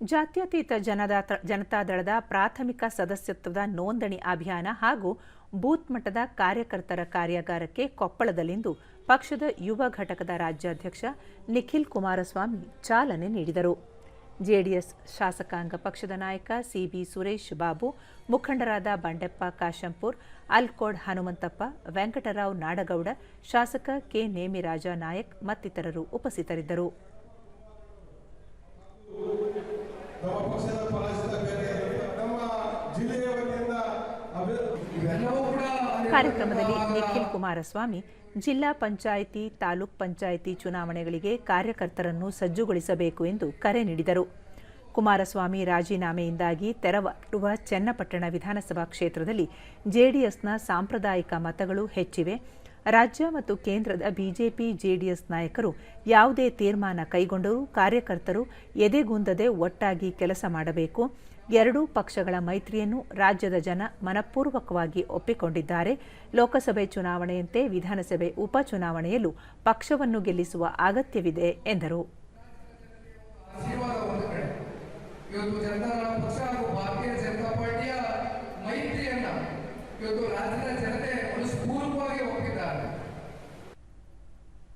ಜಾತ್ಯತೀತ ಜನದಾತ ಜನತಾದಳದ ಪ್ರಾಥಮಿಕ ಸದಸ್ಯತ್ವದ ನೋಂದಣಿ ಅಭಿಯಾನ ಹಾಗೂ ಬೂತ್ ಮಟ್ಟದ ಕಾರ್ಯಕರ್ತರ ಕಾರ್ಯಾಗಾರಕ್ಕೆ ಕೊಪ್ಪಳದಲ್ಲಿಂದು ಪಕ್ಷದ ಯುವ ಘಟಕದ ರಾಜ್ಯಾಧ್ಯಕ್ಷ ನಿಖಿಲ್ ಕುಮಾರಸ್ವಾಮಿ ಚಾಲನೆ ನೀಡಿದರು. ಜೆಡಿಎಸ್ ಶಾಸಕಾಂಗ ಪಕ್ಷದ ನಾಯಕ ಸಿಬಿ ಸುರೇಶ್ ಬಾಬು, ಮುಖಂಡರಾದ ಬಂಡೆಪ್ಪ ಕಾಶಂಪುರ್, ಅಲ್ಕೋಡ್ ಹನುಮಂತಪ್ಪ, ವೆಂಕಟರಾವ್ ನಾಡಗೌಡ, ಶಾಸಕ ಕೆ ನೇಮಿರಾಜ ನಾಯಕ್ ಮತ್ತಿತರರು ಉಪಸ್ಥಿತರಿದ್ದರು. ಕಾರ್ಯಕ್ರಮದಲ್ಲಿ ನಿಖಿಲ್ ಕುಮಾರಸ್ವಾಮಿ, ಜಿಲ್ಲಾ ಪಂಚಾಯಿತಿ, ತಾಲೂಕ್ ಪಂಚಾಯಿತಿ ಚುನಾವಣೆಗಳಿಗೆ ಕಾರ್ಯಕರ್ತರನ್ನು ಸಜ್ಜುಗೊಳಿಸಬೇಕು ಎಂದು ಕರೆ ನೀಡಿದರು. ಕುಮಾರಸ್ವಾಮಿ ರಾಜೀನಾಮೆಯಿಂದಾಗಿ ತೆರವಾಗಿರುವ ಚನ್ನಪಟ್ಟಣ ವಿಧಾನಸಭಾ ಕ್ಷೇತ್ರದಲ್ಲಿ ಜೆಡಿಎಸ್ನ ಸಾಂಪ್ರದಾಯಿಕ ಮತಗಳು ಹೆಚ್ಚಿವೆ. ರಾಜ್ಯ ಮತ್ತು ಕೇಂದ್ರದ ಬಿಜೆಪಿ, ಜೆಡಿಎಸ್ ನಾಯಕರು ಯಾವುದೇ ತೀರ್ಮಾನ ಕೈಗೊಂಡರೂ ಕಾರ್ಯಕರ್ತರು ಎದೆಗುಂದದೆ ಒಟ್ಟಾಗಿ ಕೆಲಸ ಮಾಡಬೇಕು. ಎರಡೂ ಪಕ್ಷಗಳ ಮೈತ್ರಿಯನ್ನು ರಾಜ್ಯದ ಜನ ಮನಪೂರ್ವಕವಾಗಿ ಒಪ್ಪಿಕೊಂಡಿದ್ದಾರೆ. ಲೋಕಸಭೆ ಚುನಾವಣೆಯಂತೆ ವಿಧಾನಸಭೆ ಉಪಚುನಾವಣೆಯಲ್ಲೂ ಪಕ್ಷವನ್ನು ಗೆಲ್ಲಿಸುವ ಅಗತ್ಯವಿದೆ ಎಂದರು. ಇವತ್ತು ರಾಜ್ಯದ ಜನತೆ ಮನಸ್ಪೂರ್ವಕವಾಗಿ ಒಪ್ಪಿದ್ದಾರೆ